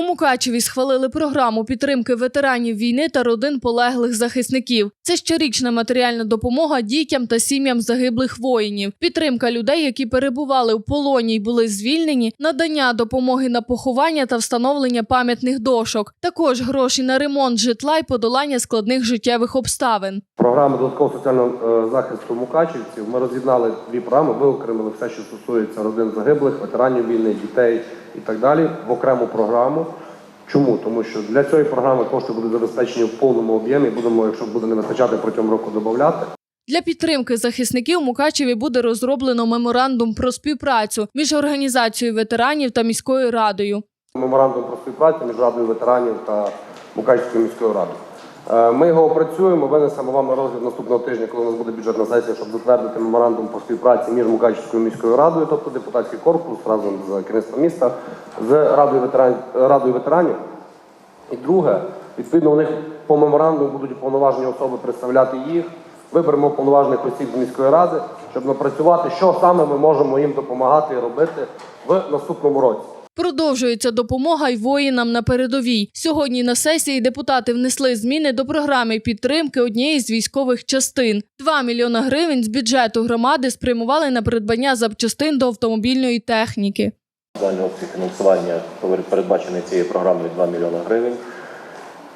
У Мукачеві схвалили програму підтримки ветеранів війни та родин полеглих захисників. Це щорічна матеріальна допомога дітям та сім'ям загиблих воїнів, підтримка людей, які перебували у полоні й були звільнені, надання допомоги на поховання та встановлення пам'ятних дошок, також гроші на ремонт житла й подолання складних життєвих обставин. Програми додаткового соціального е, захисту мукачівців ми роз'єднали дві програми, виокремили все, що стосується родин загиблих, ветеранів війни, дітей і так далі в окрему програму. Чому? Тому що для цієї програми кошти будуть забезпечені в повному об'ємі. Будемо, якщо буде не вистачати протягом року, додати. Для підтримки захисників Мукачеві буде розроблено меморандум про співпрацю між організацією ветеранів та міською радою. Меморандум про співпрацю між радою ветеранів та Мукачевською міською радою. Е, Ми його опрацюємо, винесемо вам на розгляд наступного тижня, коли у нас буде бюджетна сесія, щоб затвердити меморандум про співпраці між Мукачівською міською радою, тобто депутатський корпус разом з керівництвом міста, з радою ветеранів, радою ветеранів. І друге, відповідно, у них по меморандуму будуть уповноважені особи представляти їх. Виберемо уповноважених осіб з міської ради, щоб напрацювати, що саме ми можемо їм допомагати і робити в наступному році. Продовжується допомога й воїнам на передовій. Сьогодні на сесії депутати внесли зміни до програми підтримки однієї з військових частин. 2 мільйона гривень з бюджету громади спрямували на придбання запчастин до автомобільної техніки. Загальний обсяг фінансування передбачений цією програмою 2 мільйона гривень.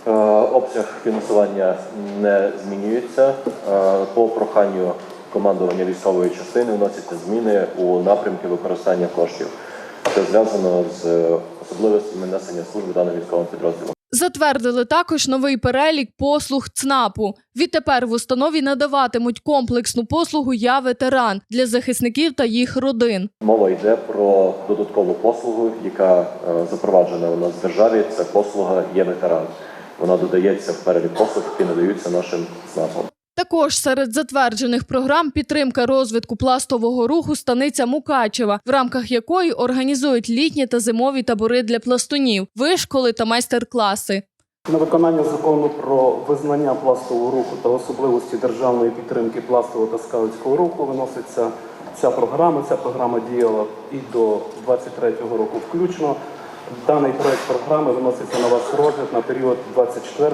Е, Обсяг фінансування не змінюється. Е, По проханню командування військової частини вносяться зміни у напрямки використання коштів. Це зв'язано з особливостями несення служби даним військовим підрозділом. Затвердили також новий перелік послуг ЦНАПу. Відтепер в установі надаватимуть комплексну послугу Я ветеран для захисників та їх родин. Мова йде про додаткову послугу, яка е, запроваджена у нас в державі. Це послуга є ветеран. Вона додається в перелік послуг, які надаються нашим ЦНАПам. Також серед затверджених програм підтримка розвитку пластового руху станиця Мукачева, в рамках якої організують літні та зимові табори для пластунів, вишколи та майстер-класи. На виконання закону про визнання пластового руху та особливості державної підтримки пластового та скаутського руху виноситься ця програма. Ця програма діяла і до 23-го року включно. Даний проект програми виноситься на ваш розгляд на період 24-26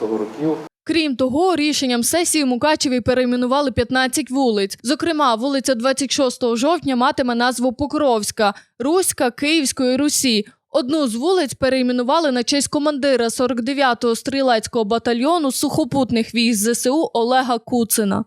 років. Крім того, рішенням сесії Мукачеві перейменували 15 вулиць. Зокрема, вулиця 26 жовтня матиме назву Покровська, Руська, Київської Русі. Одну з вулиць перейменували на честь командира 49-го стрілецького батальйону сухопутних військ ЗСУ Олега Куцина.